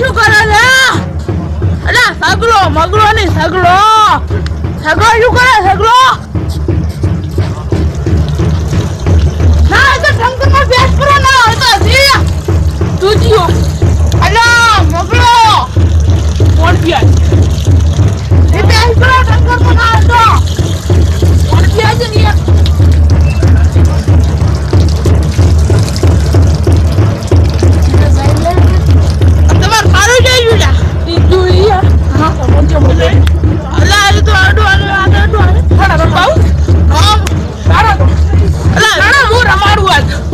શું કરે છે? અલા સગલો મગલો નહીં સગલો. સગલો શું કરે સગલો? ખાડા હું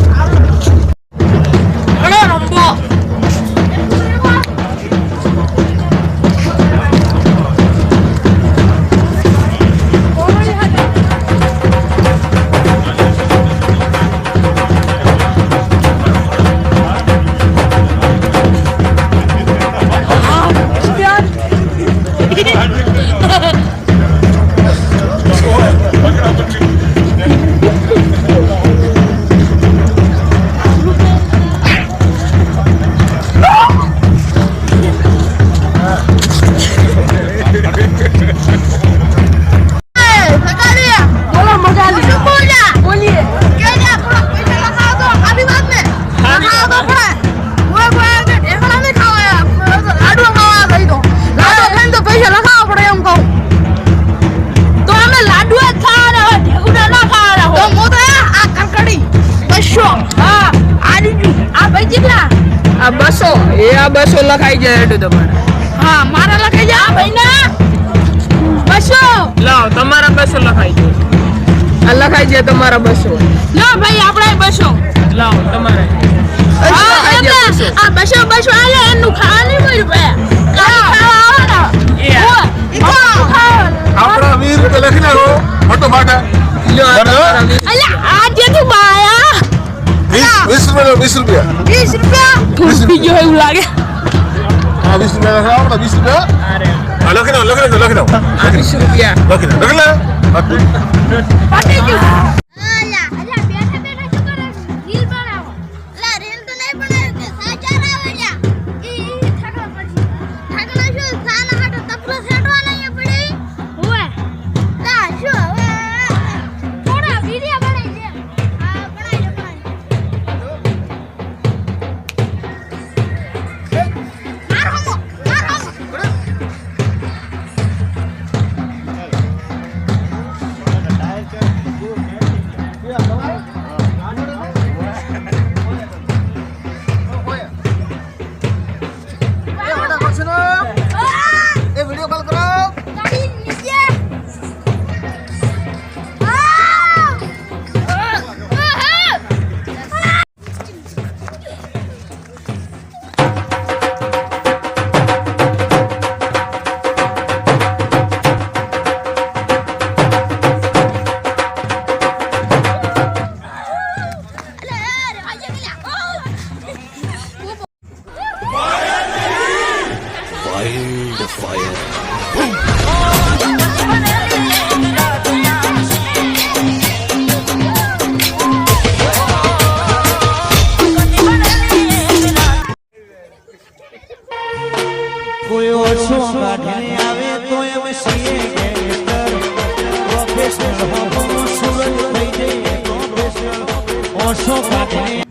બસો હા આ આ ભાઈ કેટલા? આ બસો. એ આ બસો લખાઈ જાય એટલું તમારે. હા મારા લખાઈ જા ભાઈ ના. બસો. લાવ તમારા બસો લખાઈ જાય આ લખાઈ જાય તમારા બસો. લો ભાઈ આપણે બસો. લાવ તમારે. જાય આ બસો? બસો આલે એનું ખાવા નહીં મળ્યું रुपए बीस रुपया बीस रुपया जो है वो लागे हाँ बीस रुपया रखा हूँ बीस रुपया लख लो लख लो लख लो बीस रुपया लख लो लख लो કોઈ ઓછો કાઢીને આવે તો એમ સીએ ગેંગસ્ટર પ્રોફેશનલ હોમો સુરત થઈ જાય